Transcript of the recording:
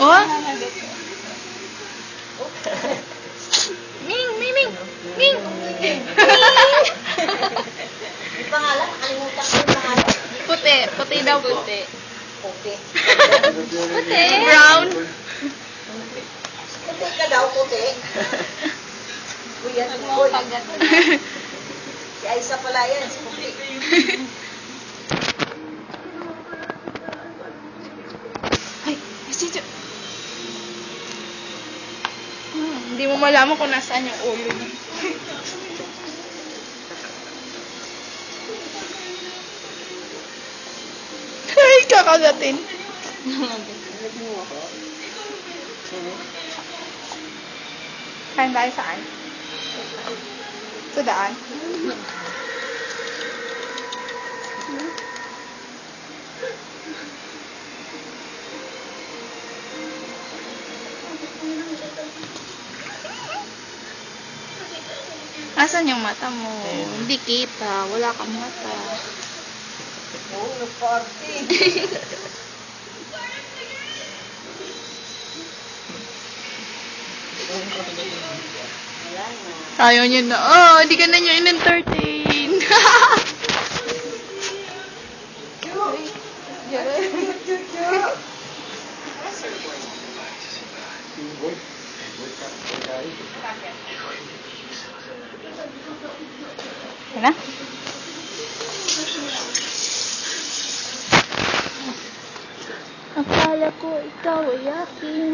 Oh? Ming, Ming, Ming! Ming! Yung pangalan, nakalimutan ko yung pangalan. Puti, puti daw puti. Puti. Puti. Brown. Puti ka daw, puti. Uy, yan. Uy, si Aisa pala yan, si Puti. Ay, si Jo. Hmm, Hindi mo malaman kung nasaan yung ulo niya. Ay, kakagatin. Kain tayo saan? Sa daan? Asan yung mata mo? Hindi kita. Wala kang mata. Oo. Wala na. Ayaw niya na. Oh, hindi ka na niya in-entertain. Yan na? Akala ko ikaw ay akin.